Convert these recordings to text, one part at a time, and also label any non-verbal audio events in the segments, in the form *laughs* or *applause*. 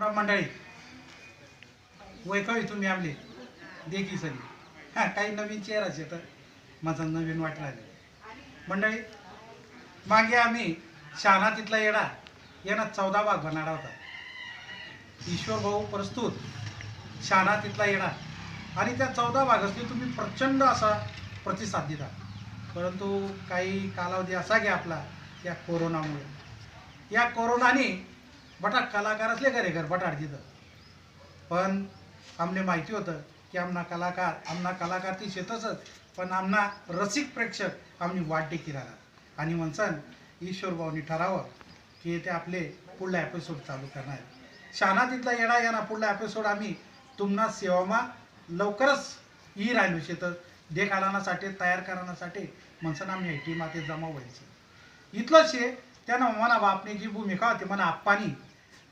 राम मंडळी वैकवी तुम्ही आमले देखी सगळी. हां काही नवीन चेहराच येतं माझं नवीन वाटला मंडळी मागे आम्ही शहाणा तिथला येडा यांना चौदा भाग बनाडा होता. ईश्वर भाऊ प्रस्तुत शहाणा तिथला येडा. आणि त्या चौदा भागातली तुम्ही प्रचंड असा प्रतिसाद दिला. परंतु काही कालावधी असा घ्या आपला या कोरोनामुळे. या कोरोनाने बटाट कलाकार असले घरे घर बटाट तिथं पण आमने माहिती होतं की आमना कलाकार आमना कलाकार ती शेतच पण आमना रसिक प्रेक्षक आम्ही वाट देखील राहणार आणि म्हणसान ईश्वर भाऊनी ठरावं की ते आपले पुढला एपिसोड चालू करणार. शाना तिथला येणा या ना पुढला एपिसोड आम्ही तुम्हाला सेवामा लवकरच ही राहिलो शेतं देख आणण्यासाठी तयार करण्यासाठी म्हणसान आम्ही आय टीम आता जमा व्हायचं. इथलं शे त्यानं म्हणा बापनी जी भूमिका होती म्हणा आप्पानी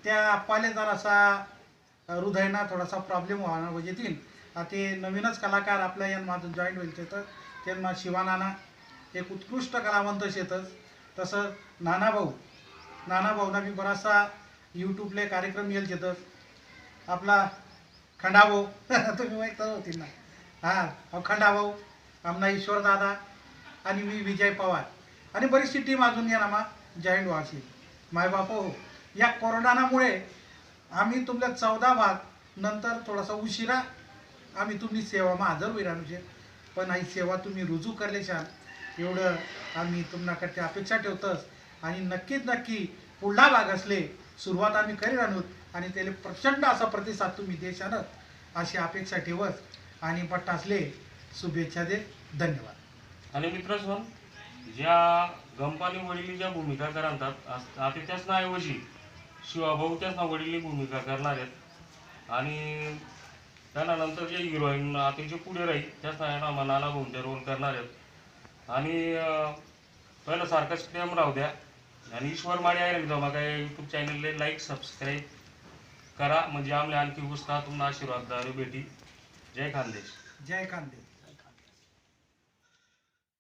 त्या आप्पाले जरासा हृदयना थोडासा प्रॉब्लेम व्हायला म्हणजे तीन ते नवीनच कलाकार आपल्या यांमधून जॉईन होईल तर त्यांना शिवानाना एक उत्कृष्ट कलावंत शेतच तसं नाना भाऊ नाना भाऊना बी बराचसा यूट्यूबले कार्यक्रम येईल शेतच आपला खंडाभाऊ *laughs* तुम्ही माहीत होतील ना. हां खंडाभाऊ आमना ईश्वर दादा आणि मी विजय पवार. आणि बरीचशी टीम अजून या नामा जॉईंट माय मायबाप हो या कोरोनामुळे आम्ही तुमच्या चौदा भाग नंतर थोडासा उशिरा आम्ही तुम्ही सेवामा हजर होईल आमचे पण ही सेवा तुम्ही रुजू करले छान. एवढं आम्ही तुमच्याकडे अपेक्षा ठेवतच. आणि नक्कीच नक्की पुढला भाग असले सुरुवात आम्ही करीत आणूत आणि त्याला प्रचंड असा प्रतिसाद तुम्ही देशानच अशी अपेक्षा ठेवत आणि पट्टा असले शुभेच्छा दे धन्यवाद. आणि मित्र ज्या गंपानी वडिली ज्या भूमिका करतात आता त्याच ऐवजी शिवाभाऊ त्याच ना वडिली भूमिका करणार आहेत. आणि त्यानंतर जे हिरोईन आता जे पुढे राहील त्याच ना मनाला भूमिका रोल करणार आहेत. आणि पहिलं सारखंच प्रेम राहू द्या. आणि ईश्वर माडी आहे ना जमा काय यूट्यूब चॅनलला लाईक सबस्क्राईब करा. म्हणजे आमले आणखी उत्साह तुम्हाला आशीर्वाद भेटी. जय खानदेश. जय खानदेश.